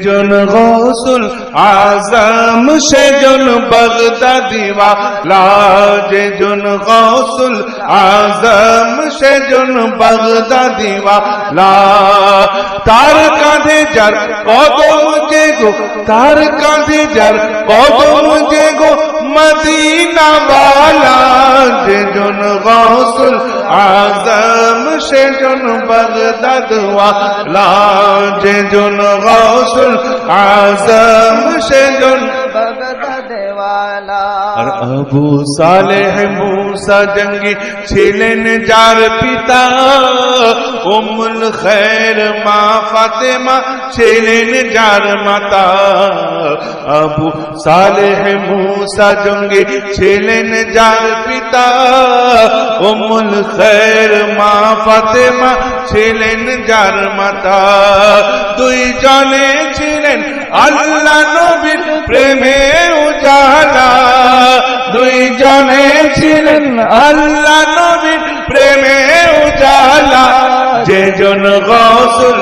যেজন গৌসুল আজম, সেজন বগদাদিওয়ালা যেজন গৌসুল আজম, সেজন বগদাদিওয়ালা তার কাঁধে যার কদম যে গো, তার কাঁধে যার কদম যে গো, মদিনাওয়ালা, যেজন গৌসুল আজম সেজন বগদাদওয়ালা যেজন গৌসুল আজম সেজন বাগদাদেওয়ালা আর আবু সালেহ মুসা জঙ্গি ছিলেন যার পিতা উম্মুল খৈর মা ফাতেমা ছিলেন যার মাতা আবু সালেহ মুসা জঙ্গি ছিলেন যার পিতা উম্মুল খৈর মা ফাতেমা ছিলেন যার মাতা দুই জনে ছিলেন আল্লাহ নবীর আল্লাহ নবীর প্রেমে উজালা যে জন গৌসুল